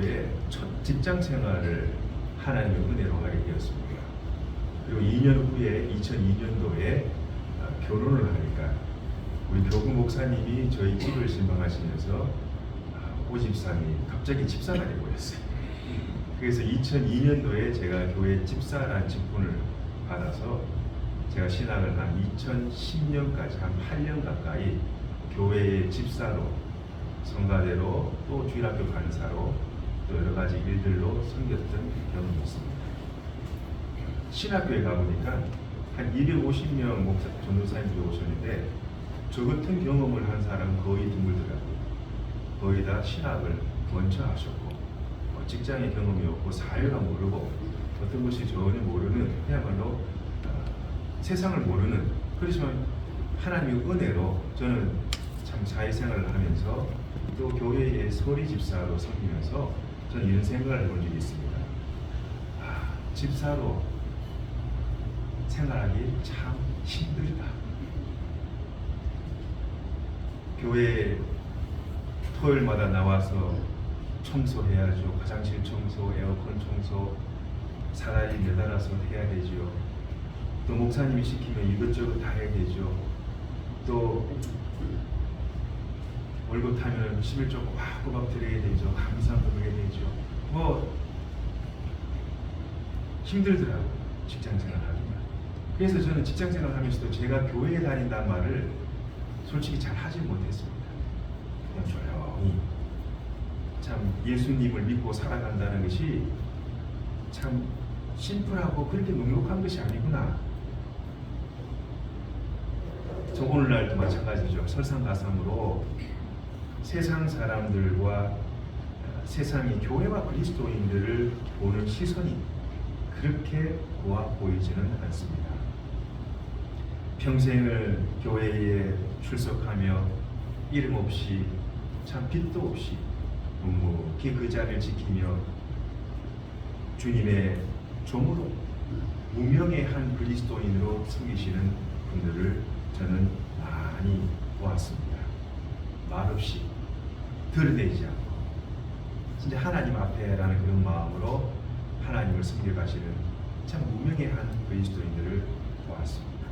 이후에 첫 직장 생활을 하나님의 은혜로 하게 되었습니다. 그리고 2년 후에 2002년도에 아, 결혼을 하니까 우리 교구 목사님이 저희 집을 신방하시면서 아, 오집사님이 갑자기 집사가 되버렸어요. 그래서 2002년도에 제가 교회 집사라는 직분을 받아서 제가 신학을 한 2010년까지 한 8년 가까이 교회의 집사로 성가대로 또 주일학교 강사로 또 여러 가지 일들로 섬겼던 경험이 있습니다. 신학교에 가보니까 한 250명 목사 전도사님들이 오셨는데 저 같은 경험을 한 사람은 거의 드물더라고요. 거의 다 신학을 먼저 하셨고 어, 직장의 경험이 없고 사회가 모르고 어떤 것이 전혀 모르는 그야말로 어, 세상을 모르는 그렇지만 하나님의 은혜로 저는 참 사회생활을 하면서 또 교회의 소리 집사로 섬기면서 저는 이런 생각을 해본 적이 있습니다. 아, 집사로 생활하기 참 힘들다. 교회 토요일마다 나와서 청소해야죠. 화장실 청소, 에어컨 청소, 사다리 매달아서 해야 되죠. 또 목사님이 시키면 이것저것 다 해야 되죠. 또 월급 타면 11조 꼬박꼬박 드려야 되죠. 감사도 드려야 되죠. 뭐 힘들더라고요. 직장 생활 하기가. 그래서 저는 직장 생활 하면서도 제가 교회에 다닌다는 말을 솔직히 잘 하지 못했습니다. 그냥 조용히 참 예수님을 믿고 살아간다는 것이 참 심플하고 그렇게 넉넉한 것이 아니구나. 저 오늘날도 마찬가지죠. 설상가상으로 세상 사람들과 세상의 교회와 그리스도인들을 보는 시선이 그렇게 고와 보이지는 않습니다. 평생을 교회에 출석하며 이름 없이 참 빛도 없이 묵묵히 그 자리를 지키며 주님의 종으로 무명의 한 그리스도인으로 섬기시는 분들을 저는 많이 보았습니다. 말없이 않고 진짜 하나님 앞에라는 그런 마음으로 하나님을 섬겨가시는 참 무명의 한 그리스도인들을 보았습니다.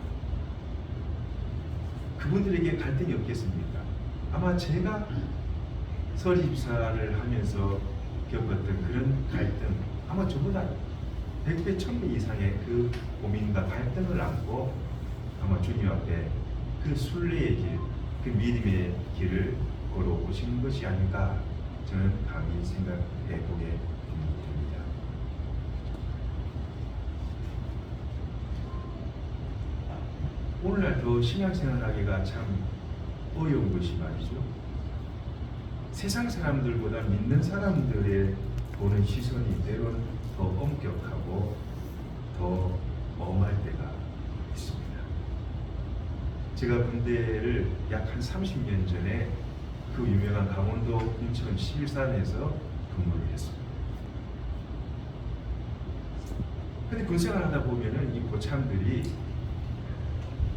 그분들에게 갈등이 없겠습니까? 아마 제가 서리집사를 하면서 겪었던 그런 갈등 아마 저보다 100배, 1000배 이상의 그 고민과 갈등을 안고 아마 주님 앞에 그 순례의 길, 그 믿음의 길을 걸어오신 것이 아닌가 저는 감히 생각해 보게 됩니다. 오늘날 더 신앙생활하기가 참 어려운 것이 말이죠. 세상 사람들보다 믿는 사람들의 보는 시선이 때로는 더 엄격하고 더 엄할 때가 있습니다. 제가 군대를 약 한 30년 전에 그 유명한 강원도 인천 실산에서 근무를 했습니다. 근데 군생활 하다 보면은 이 고참들이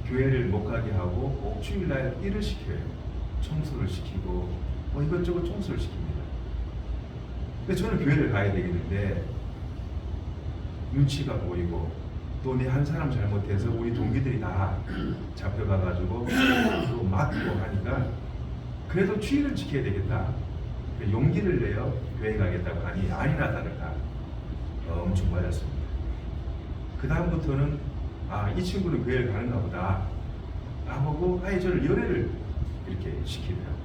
교회를 못 가게 하고 꼭 주일날 일을 시켜요. 청소를 시키고 뭐 이것저것 청소를 시킵니다. 근데 저는 교회를 가야 되겠는데 눈치가 보이고 또 내 한 사람 잘못해서 우리 동기들이 다 잡혀가가지고 또 맞고 하니까 그래도 주의를 지켜야 되겠다. 그 용기를 내어 교회 가겠다고 하니 아니나 다를까 엄청 맞았습니다. 그 다음부터는 아 이 친구는 교회를 가는가 보다 하고 아예 저를 연애를 이렇게 시키더라고요.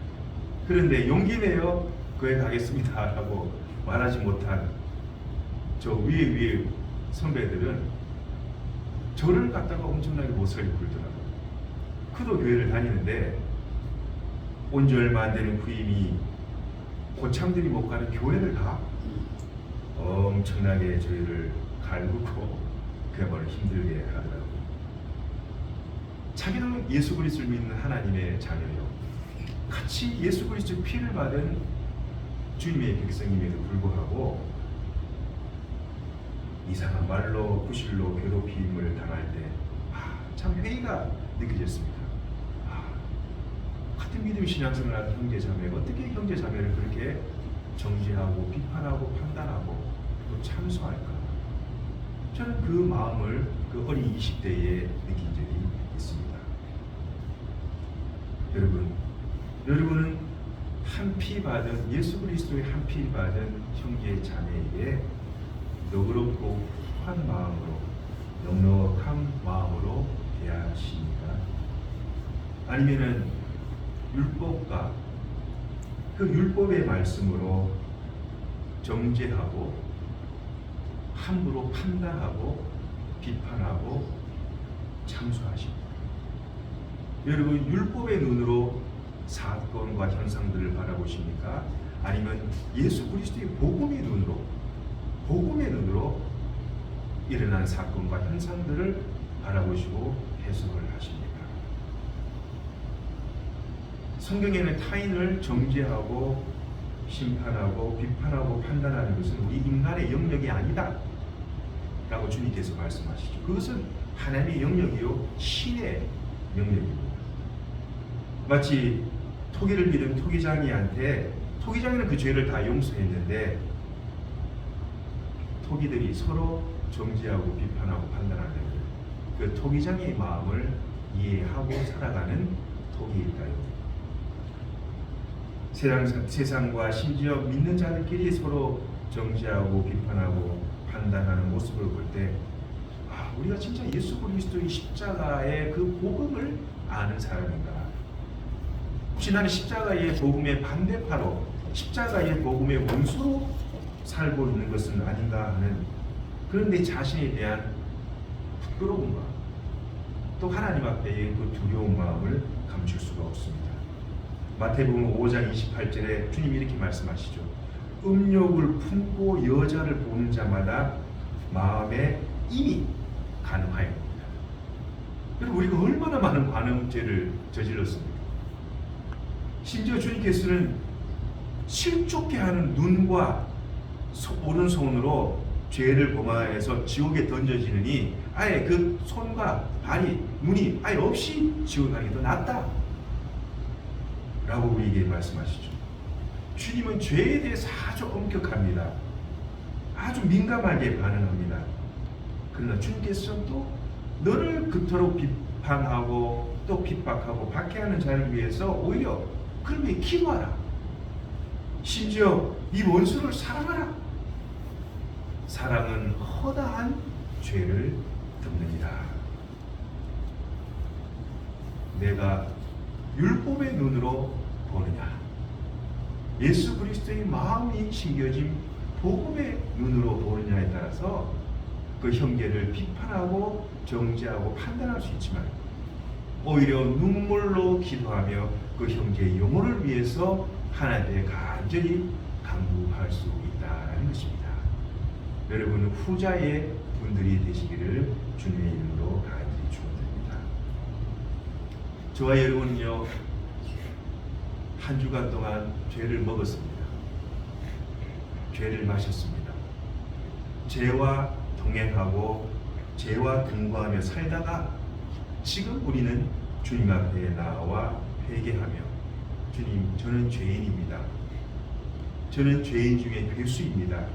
그런데 용기 내어 교회 가겠습니다라고 말하지 못한 저 위에 위에 선배들은 저를 갖다가 엄청나게 못살게 굴더라고요. 그도 교회를 다니는데 온지 얼마 안 되는 부임이 고참들이 못 가는 교회를 가 엄청나게 저희를 갈구고 그야말로 힘들게 하더라고요. 자기는 예수 그리스도를 믿는 하나님의 자녀요. 같이 예수 그리스도 피를 받은 주님의 백성임에도 불구하고 이상한 말로 구실로 괴롭힘을 당할 때, 아, 참 회의가 느껴졌습니다. 아, 같은 믿음 신앙생활 하는 형제 자매가 어떻게 형제 자매를 그렇게 정죄하고 비판하고 참소할까? 저는 그 마음을 그 어린 20대에 느낀 적이 있습니다. 여러분, 여러분은 한 피 받은 예수 그리스도의 한 피 받은 형제 자매에게 너그럽고 한 마음으로 넉넉한 마음으로 대하십니까? 아니면은 율법과 그 율법의 말씀으로 정죄하고 함부로 판단하고 비판하고 참소하십니다. 여러분 율법의 눈으로 사건과 현상들을 바라보십니까? 아니면 예수 그리스도의 복음의 눈으로 복음의 눈으로 일어난 사건과 현상들을 바라보시고 해석을 하십니까? 성경에는 타인을 정죄하고 심판하고 비판하고 판단하는 것은 우리 인간의 영역이 아니다. 라고 주님께서 말씀하시죠. 그것은 하나님의 영역이요 신의 영역입니다. 마치 토기를 믿은 토기장이한테 토기장이는 그 죄를 다 용서했는데 토기들이 서로 정죄하고 비판하고 판단하는 그 토기장의 마음을 이해하고 살아가는 토기일까요? 세상, 세상과 심지어 믿는 자들끼리 서로 정죄하고 비판하고 판단하는 모습을 볼 때, 아, 우리가 진짜 예수 그리스도의 십자가의 그 복음을 아는 사람인가? 혹시 나는 십자가의 복음의 반대파로, 십자가의 복음의 원수로 살고 있는 것은 아닌가 하는 그런 내 자신에 대한 부끄러움과 또 하나님 앞에의 그 두려운 마음을 감출 수가 없습니다. 마태복음 5장 28절에 주님이 이렇게 말씀하시죠. 음욕을 품고 여자를 보는 자마다 마음에 이미 간화입니다. 여러분 우리가 얼마나 많은 관음죄를 저질렀습니까? 심지어 주님께서는 실족해 하는 눈과 소, 오른손으로 죄를 범하여서 지옥에 던져지느니 아예 그 손과 발이 눈이 아예 없이 지옥 가는 게 더 낫다. 라고 우리에게 말씀하시죠. 주님은 죄에 대해서 아주 엄격합니다. 아주 민감하게 반응합니다. 그러나 주님께서는 또 너를 그토록 비판하고 또 핍박하고 박해하는 자를 위해서 오히려 그를 위해 기도하라. 심지어 이 원수를 사랑하라. 사랑은 허다한 죄를 덮느니라. 내가 율법의 눈으로 보느냐? 예수 그리스도의 마음이 심겨진 복음의 눈으로 보느냐에 따라서 그 형제를 비판하고 정죄하고 판단할 수 있지만 오히려 눈물로 기도하며 그 형제의 영혼을 위해서 하나님께 간절히 간구할 수 있다는 것입니다. 여러분 후자의 분들이 되시기를 주님의 이름으로 간절히 축원드립니다. 저와 여러분은요 한 주간 동안 죄를 먹었습니다. 죄를 마셨습니다. 죄와 동행하고 죄와 동거하며 살다가 지금 우리는 주님 앞에 나와 회개하며 주님 저는 죄인입니다. 저는 죄인 중에 괴수입니다.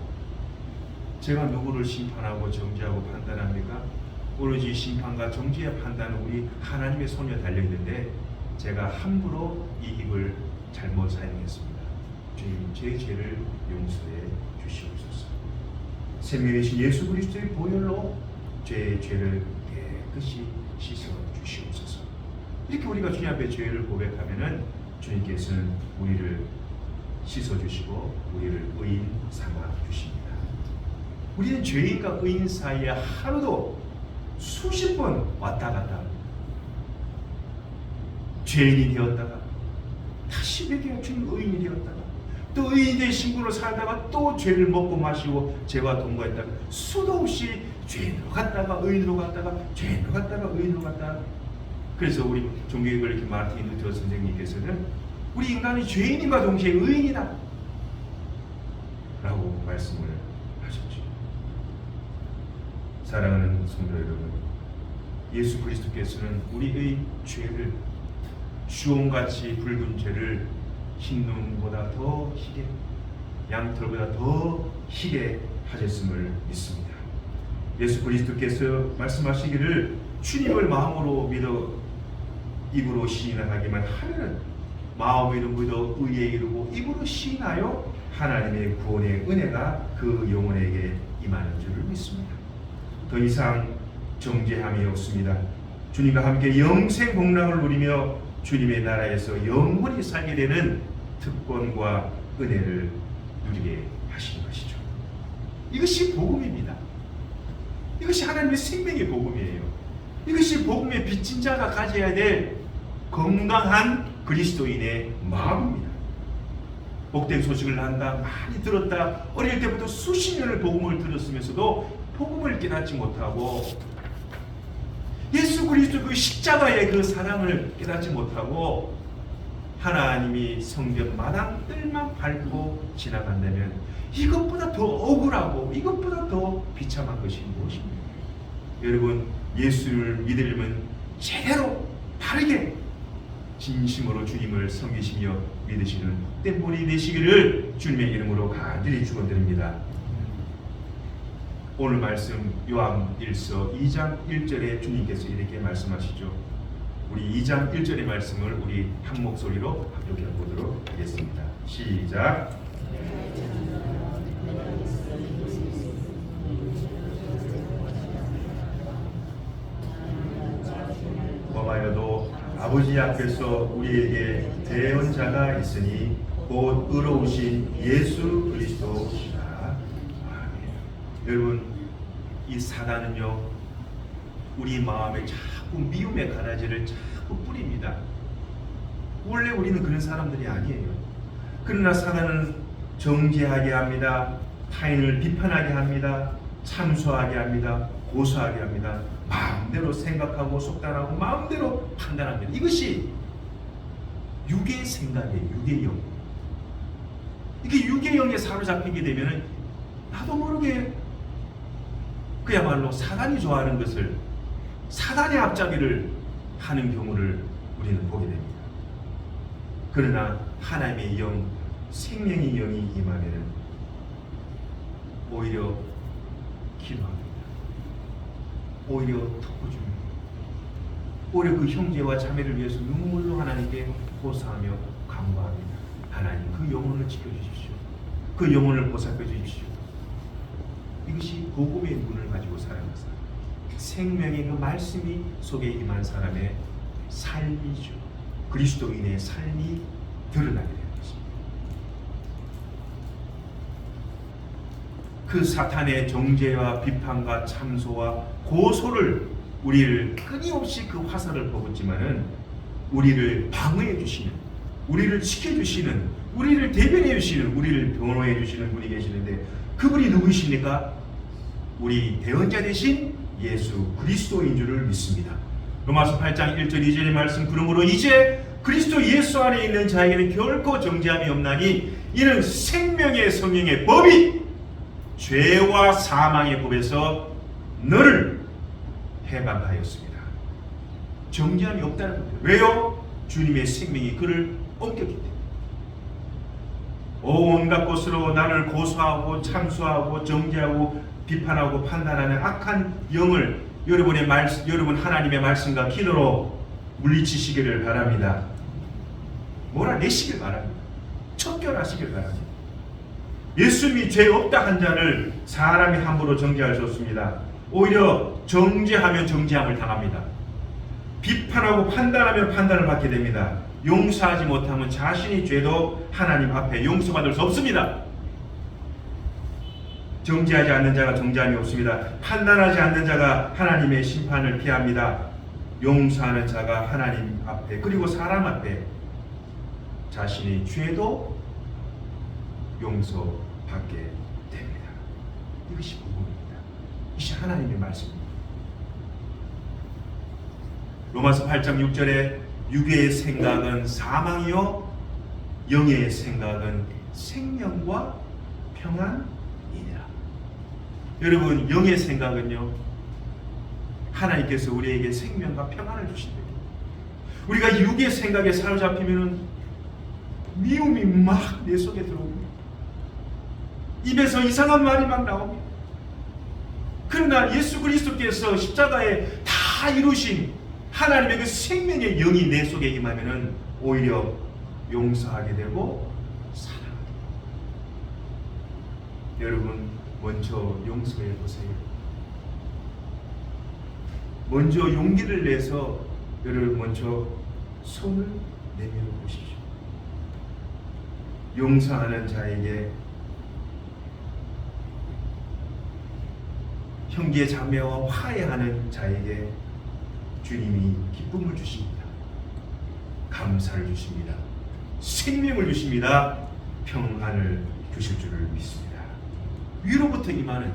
제가 누구를 심판하고 정죄하고 판단합니까? 오로지 심판과 정죄의 판단은 우리 하나님의 손에 달려 있는데 제가 함부로 이 입을 잘못 사용했습니다. 주님 제 죄를 용서해 주시옵소서. 생명이신 예수 그리스도의 보혈로 죄의 죄를 깨끗이 씻어 주시옵소서. 이렇게 우리가 주님 앞에 죄를 고백하면은 주님께서는 우리를 씻어 주시고 우리를 의인 삼아 주십니다. 우리는 죄인과 의인 사이에 하루도 수십 번 왔다 갔다. 죄인이 되었다가 다시 회개하 주님 의인이 되었다가 또 의인이 된 신분으로 살다가 또 죄를 먹고 마시고 죄와 동거했다가 수도 없이 죄인으로 갔다가 의인으로 갔다가 죄인으로 갔다가 의인으로 갔다가 그래서 우리 종교육을 이렇게 마틴 루터 선생님께서는 우리 인간이 죄인임과 동시에 의인이다 라고 말씀을. 사랑하는 성도 여러분, 예수 그리스도께서는 우리의 죄를 주홍같이 붉은 죄를 흰 눈보다 더 희게 양털보다 더 희게 하셨음을 믿습니다. 예수 그리스도께서 말씀하시기를 주님을 마음으로 믿어 입으로 시인하기만 하면은 마음으로 믿어 의에 이르고 입으로 시인하여 하나님의 구원의 은혜가 그 영혼에게 임하는 줄을 믿습니다. 더 이상 정죄함이 없습니다. 주님과 함께 영생 복락을 누리며 주님의 나라에서 영원히 살게 되는 특권과 은혜를 누리게 하시는 것이죠. 이것이 복음입니다. 이것이 하나님의 생명의 복음이에요. 이것이 복음의 빚진 자가 가져야 될 건강한 그리스도인의 마음입니다. 복된 소식을 한다 많이 들었다 어릴 때부터 수십 년을 복음을 들었으면서도 복음을 깨닫지 못하고 예수 그리스도 그 십자가의 그 사랑을 깨닫지 못하고 하나님이 성경 마당들만 밟고 지나간다면 이것보다 더 억울하고 이것보다 더 비참한 것이 무엇입니까? 여러분 예수를 믿으려면 제대로 바르게 진심으로 주님을 섬기시며 믿으시는 헛된 분이 되시기를 주님의 이름으로 간절히 축원드립니다. 오늘 말씀 요한 1서 2장 1절에 주님께서 이렇게 말씀하시죠. 우리 2장 1절의 말씀을 우리 한 목소리로 합독해 보도록 하겠습니다. 시작. 범하여도 아버지 앞에서 우리에게 대언자가 있으니 곧 의로우신 예수 그리스도시라. 여러분 이 사단은요 우리 마음에 자꾸 미움의 가라지를 자꾸 뿌립니다. 원래 우리는 그런 사람들이 아니에요. 그러나 사단은 정죄하게 합니다. 타인을 비판하게 합니다. 참소하게 합니다. 고소하게 합니다. 마음대로 생각하고 속단하고 마음대로 판단합니다. 이것이 육의 생각이에요. 육의 영. 이게 육의 영에 사로잡히게 되면은 나도 모르게 그야말로 사단이 좋아하는 것을 사단의 앞잡이를 하는 경우를 우리는 보게 됩니다. 그러나 하나님의 영, 생명의 영이 임하면은 오히려 기도합니다. 오히려 덮어줍니다. 오히려 그 형제와 자매를 위해서 눈물로 하나님께 고사하며 간구합니다. 하나님 그 영혼을 지켜주십시오. 그 영혼을 보살펴 주십시오. 이것이 복음의 눈을 가지고 살아가는 사람. 생명의 그 말씀이 속에 임한 사람의 삶이죠. 그리스도인의 삶이 드러나게 되는 것입니다. 그 사탄의 정죄와 비판과 참소와 고소를 우리를 끊임없이 그 화살을 퍼붓지만은 우리를 방어해 주시는, 우리를 지켜 주시는, 우리를 대변해 주시는, 우리를 변호해 주시는 분이 계시는데 그분이 누구십니까? 우리 대언자 대신 예수 그리스도인 줄을 믿습니다. 로마서 8장 1절 2절의 말씀 그러므로 이제 그리스도 예수 안에 있는 자에게는 결코 정죄함이 없나니 이는 생명의 성령의 법이 죄와 사망의 법에서 너를 해방하였습니다. 정죄함이 없다는 겁니다. 왜요? 주님의 생명이 그를 옮겼기 때문에. 온갖 것으로 나를 고소하고 참소하고 정죄하고 비판하고 판단하는 악한 영을 여러분의 말 여러분 하나님의 말씀과 기도로 물리치시기를 바랍니다. 몰아내시길 바랍니다. 척결하시길 바랍니다. 예수님이 죄 없다 한 자를 사람이 함부로 정죄할 수 없습니다. 오히려 정죄하면 정죄함을 당합니다. 비판하고 판단하면 판단을 받게 됩니다. 용서하지 못하면 자신이 죄도 하나님 앞에 용서받을 수 없습니다. 정죄하지 않는 자가 정죄함이 없습니다. 판단하지 않는 자가 하나님의 심판을 피합니다. 용서하는 자가 하나님 앞에 그리고 사람 앞에 자신의 죄도 용서받게 됩니다. 이것이 복음입니다. 이것이 하나님의 말씀입니다. 로마서 8장 6절에 육의 생각은 사망이요 영의 생각은 생명과 평안이니라. 여러분 영의 생각은요 하나님께서 우리에게 생명과 평안을 주신다. 우리가 육의 생각에 사로잡히면은 미움이 막 내 속에 들어옵니다. 입에서 이상한 말이 막 나옵니다. 그러나 예수 그리스도께서 십자가에 다 이루신 하나님의 그 생명의 영이 내 속에 임하면은 오히려 용서하게 되고 사랑하게 됩니다. 여러분 먼저 용서해 보세요. 먼저 용기를 내서 여러분 먼저 손을 내밀어 보십시오. 용서하는 자에게 형제 자매와 화해하는 자에게 주님이 기쁨을 주십니다. 감사를 주십니다. 생명을 주십니다. 평안을 주실 줄을 믿습니다. 위로부터 임하는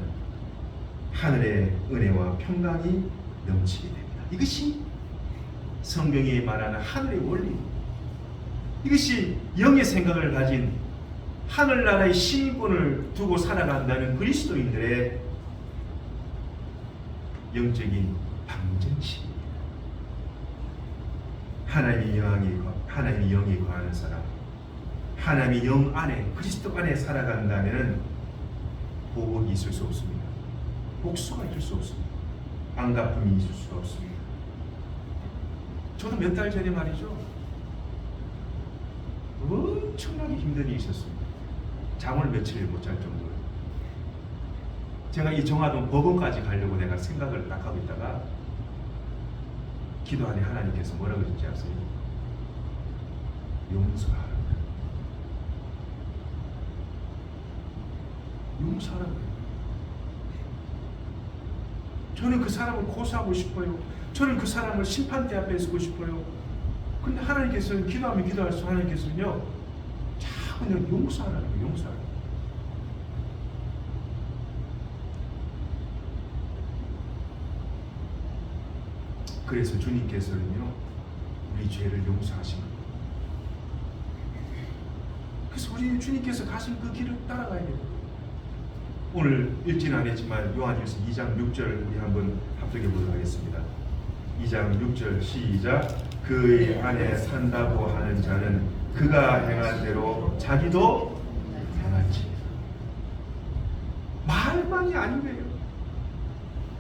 하늘의 은혜와 평강이 넘치게 됩니다. 이것이 성경이 말하는 하늘의 원리. 이것이 영의 생각을 가진 하늘나라의 시민권을 두고 살아간다는 그리스도인들의 영적인 방정식입니다. 하나님의 영이 하나님의 영이 거하는 사람, 하나님의 영 안에 그리스도 안에 살아간다면 보복이 있을 수 없습니다. 복수가 있을 수 없습니다. 안갚음이 있을 수가 없습니다. 저도 몇 달 전에 말이죠. 엄청나게 힘든 일이 있었습니다. 잠을 며칠 못 잘 정도로. 제가 이 정화동 법원까지 가려고 내가 생각을 딱 하고 있다가 기도 안에 하나님께서 뭐라고 하셨지 아세요? 용서하라. 용서하라고요. 저는 그 사람을 고소하고 싶어요. 저는 그 사람을 심판대 앞에 서고 싶어요. 근데 하나님께서는 기도하면 기도할수록 하나님께서는요, 자꾸 그냥 용서하라는 거예요, 용서하라. 그래서 주님께서는요, 우리 죄를 용서하신 겁니다. 그래서 우리 주님께서 가신 그 길을 따라가야 됩니다. 오늘 읽지는 않았지만 요한일서 2장 6절 우리 한번 합독해 보도록 하겠습니다. 2장 6절 시작 그의 안에 산다고 하는 자는 그가 행한 대로 자기도 행할지 말만이 거예요.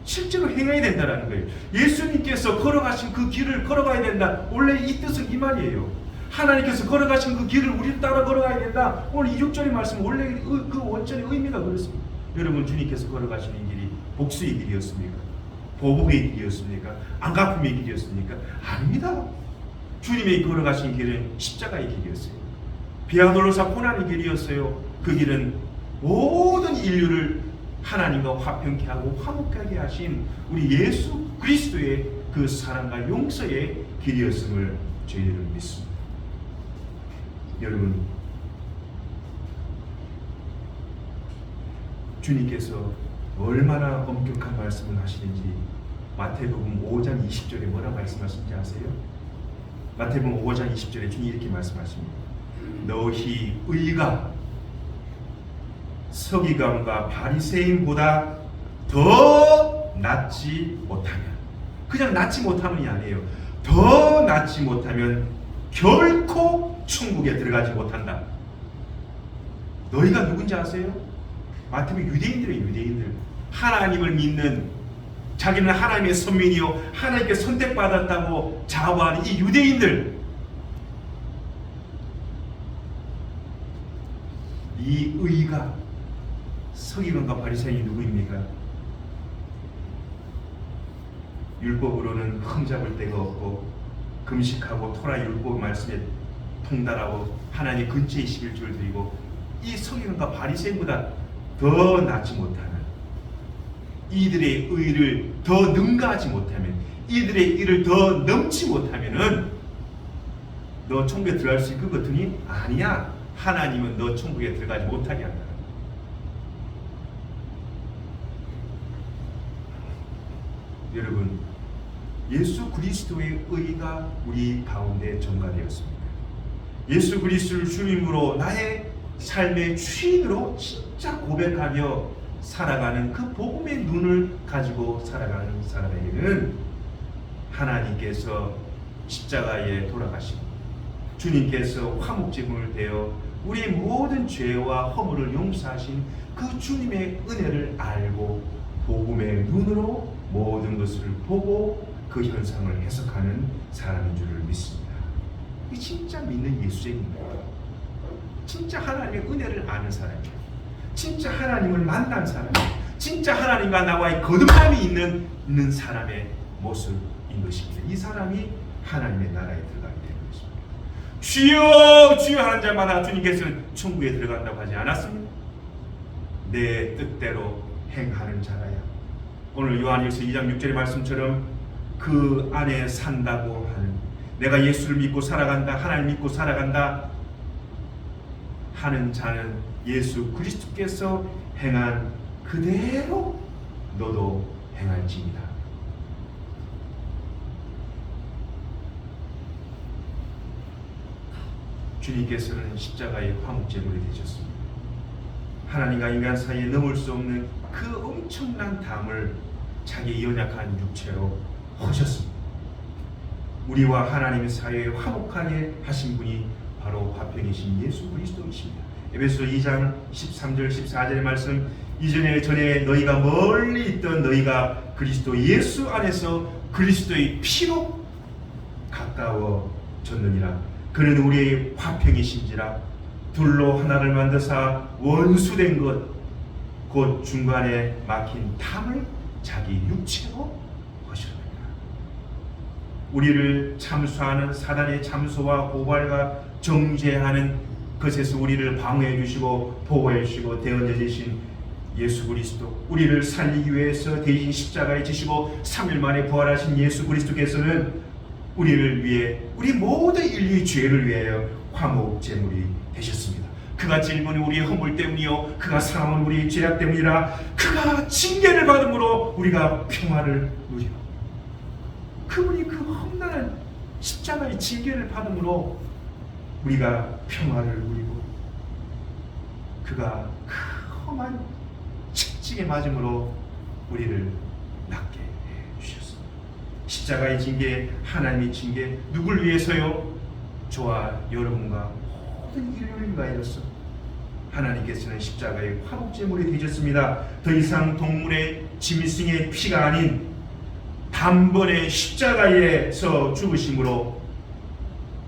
실제로 행해야 된다는 거예요. 예수님께서 걸어가신 그 길을 걸어가야 된다. 원래 이 뜻은 이 말이에요. 하나님께서 걸어가신 그 길을 우리 따라 걸어가야 된다. 오늘 이 6절의 말씀 원래 그, 그 원전의 의미가 그렇습니다. 여러분 주님께서 걸어가시는 길이 복수의 길이었습니까? 보복의 길이었습니까? 안갚음의 길이었습니까? 아닙니다. 주님의 걸어가신 길은 십자가의 길이었어요. 비아돌로사 고난의 길이었어요. 그 길은 모든 인류를 하나님과 화평케 하고 화목하게 하신 우리 예수 그리스도의 그 사랑과 용서의 길이었음을 저희들은 믿습니다. 여러분 주님께서 얼마나 엄격한 말씀을 하시는지 마태복음 5장 20절에 뭐라 말씀하신지 아세요? 마태복음 5장 20절에 주님 이렇게 말씀하십니다. 너희 의가 서기관과 바리새인보다 더 낫지 못하면 그냥 낫지 못하면이 아니에요. 더 낫지 못하면 결코 천국에 들어가지 못한다. 너희가 누군지 아세요? 마태복음 유대인들의 유대인들 하나님을 믿는 자기는 하나님의 선민이요 하나님께 선택받았다고 자부하는 이 유대인들 이 의가 서기관과 바리새인이 누구입니까? 율법으로는 흠잡을 데가 없고 금식하고 토라 율법 말씀에 통달하고 하나님 근처에 있을 줄 드리고 이 서기관과 바리새인보다 더 낫지 못하는 이들의 의를 더 능가하지 못하면 이들의 일을 더 넘지 못하면은 너 천국에 들어갈 수것 같으니 아니야 하나님은 너 천국에 들어가지 못하게 한다 여러분 예수 그리스도의 의가 우리 가운데 전가되었습니다. 예수 그리스도를 주님으로 나의 삶의 주인으로 진짜 고백하며 살아가는 그 복음의 눈을 가지고 살아가는 사람에게는 하나님께서 십자가에 돌아가시고 주님께서 화목제물을 되어 우리의 모든 죄와 허물을 용서하신 그 주님의 은혜를 알고 복음의 눈으로 모든 것을 보고 그 현상을 해석하는 사람인 줄을 믿습니다. 이 진짜 믿는 예수쟁입니다. 진짜 하나님의 은혜를 아는 사람이에요. 진짜 하나님을 만난 사람이에요. 진짜 하나님과 나와의 거듭남이 있는, 있는 사람의 모습인 것입니다. 이 사람이 하나님의 나라에 들어가게 되는 것입니다. 주여 주여 하는 자마다 주님께서는 천국에 들어간다고 하지 않았습니까? 내 뜻대로 행하는 자라야. 오늘 요한일서 2장 6절의 말씀처럼 그 안에 산다고 하는 내가 예수를 믿고 살아간다 하나님 믿고 살아간다 하는 자는 예수 그리스도께서 행한 그대로 너도 행할지니라. 주님께서는 십자가의 화목제물이 되셨습니다. 하나님과 인간 사이에 넘을 수 없는 그 엄청난 담을 자기 연약한 육체로 하셨습니다. 우리와 하나님의 사이에 화목하게 하신 분이 바로 화평이신 예수 그리스도이십니다. 에베소 2장 13절 14절의 말씀 이전에 전에 너희가 멀리 있던 너희가 그리스도 예수 안에서 그리스도의 피로 가까워졌느니라 그는 우리의 화평이신지라 둘로 하나를 만드사 원수된 것 곧 중간에 막힌 탐을 자기 육체로 하셨느니라 우리를 참수하는 사단의 참소와 고발과 정죄하는 것에서 우리를 방어해 주시고 보호해 주시고 대언해 주신 예수 그리스도 우리를 살리기 위해서 대신 십자가에 지시고 3일 만에 부활하신 예수 그리스도께서는 우리를 위해 우리 모든 인류의 죄를 위하여 화목 제물이 되셨습니다. 그가 질문이 우리의 허물 때문이요 그가 사랑은 우리의 죄악 때문이라 그가 징계를 받음으로 우리가 평화를 누려 그분이 그 험난한 십자가의 징계를 받음으로 우리가 평화를 누리고 그가 그 험한 측직에 맞음으로 우리를 낫게 해 주셨습니다. 십자가의 징계, 하나님의 징계 누굴 위해서요? 저와 여러분과 모든 인류를 위하여서 하나님께서는 십자가의 화목제물이 되셨습니다. 더 이상 동물의 짐승의 피가 아닌 단번에 십자가에서 죽으심으로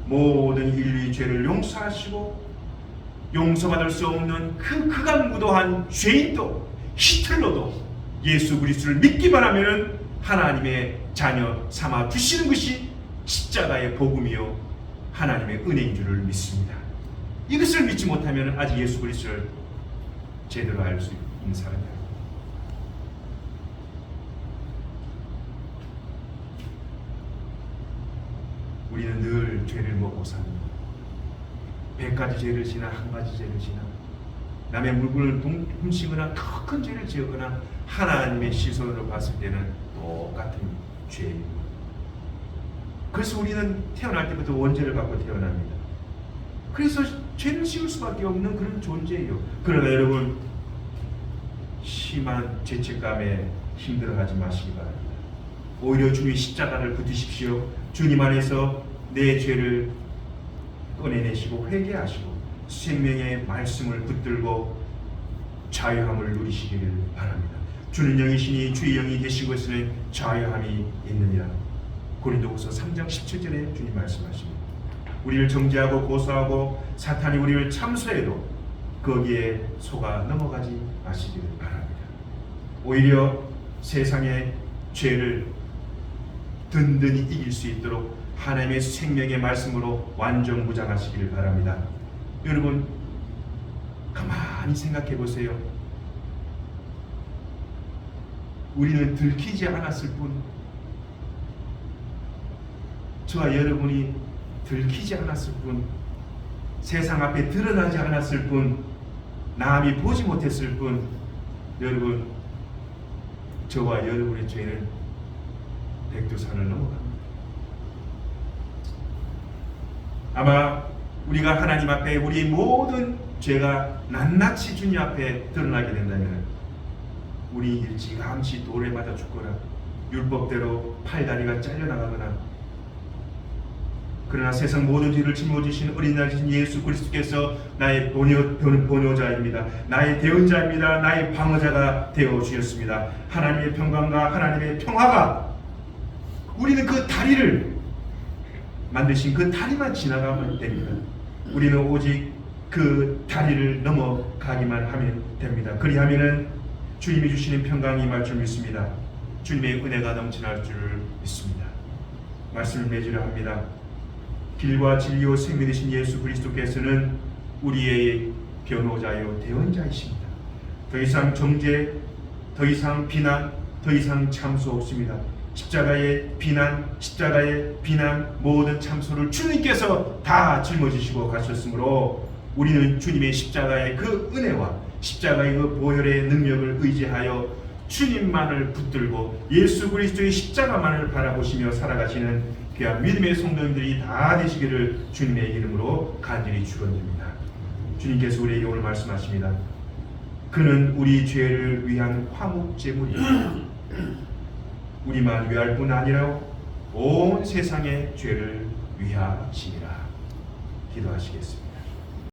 모든 인류의 죄를 용서하시고 용서받을 수 없는 그 극악무도한 죄인도 히틀러도 예수 그리스도를 믿기만 하면은 하나님의 자녀 삼아 주시는 것이 십자가의 복음이요 하나님의 은혜인 줄을 믿습니다. 이것을 믿지 못하면 아직 예수 그리스도를 제대로 알 수 있는 사람이 아닙니다. 우리는 늘 죄를 먹고 삽니다. 백 가지 죄를 지나 한 가지 죄를 지나 남의 물건을 동- 훔치거나 더 큰 죄를 지었거나 하나님의 시선으로 봤을 때는 똑같은 죄입니다. 그래서 우리는 태어날 때부터 원죄를 갖고 태어납니다. 그래서 죄를 지을 수밖에 없는 그런 존재예요. 그러나 여러분 심한 죄책감에 힘들어하지 마시기 바랍니다. 오히려 주의 십자가를 붙드십시오. 주님 안에서 내 죄를 꺼내내시고 회개하시고 생명의 말씀을 붙들고 자유함을 누리시기를 바랍니다. 주는 영이시니 주의 영이 계신 것에는 자유함이 있느니라. 고린도후서 3장 17절에 주님 말씀하십니다. 우리를 정죄하고 고소하고 사탄이 우리를 참소해도 거기에 속아 넘어가지 마시기를 바랍니다. 오히려 세상의 죄를 든든히 이길 수 있도록 하나님의 생명의 말씀으로 완전 무장하시기를 바랍니다. 여러분 가만히 생각해 보세요. 우리는 들키지 않았을 뿐 저와 여러분이 들키지 않았을 뿐 세상 앞에 드러나지 않았을 뿐 남이 보지 못했을 뿐 여러분 저와 여러분의 죄는 백두산을 넘어갑니다. 아마 우리가 하나님 앞에 우리 모든 죄가 낱낱이 주님 앞에 드러나게 된다면 우리 일찌감치 돌에 맞아 죽거나 율법대로 팔다리가 잘려나가거나 그러나 세상 모든 죄를 짊어지신 어린 날이신 예수 그리스도께서 나의 보녀- 보녀자입니다. 나의 대언자입니다. 나의 방어자가 되어 주셨습니다. 하나님의 평강과 하나님의 평화가 우리는 그 다리를 만드신 그 다리만 지나가면 됩니다. 우리는 오직 그 다리를 넘어가기만 하면 됩니다. 그리하면은 주님이 주시는 평강이 임할 줄 믿습니다. 주님의 은혜가 넘쳐날 줄 믿습니다. 말씀을 맺으려 합니다. 길과 진리요 생명이신 예수 그리스도께서는 우리의 변호자요 대원자이십니다. 더 이상 정죄, 더 이상 비난, 더 이상 참수 없습니다. 십자가의 비난, 십자가의 비난 모든 참소를 주님께서 다 짊어지시고 가셨으므로 우리는 주님의 십자가의 그 은혜와 십자가의 그 보혈의 능력을 의지하여 주님만을 붙들고 예수 그리스도의 십자가만을 바라보시며 살아가시는 귀한 믿음의 성도님들이 다 되시기를 주님의 이름으로 간절히 축원드립니다. 주님께서 우리에게 오늘 말씀하십니다. 그는 우리 죄를 위한 화목 제물이다. 우리만 위할 뿐 아니라 온 세상의 죄를 위하시리라. 기도하시겠습니다.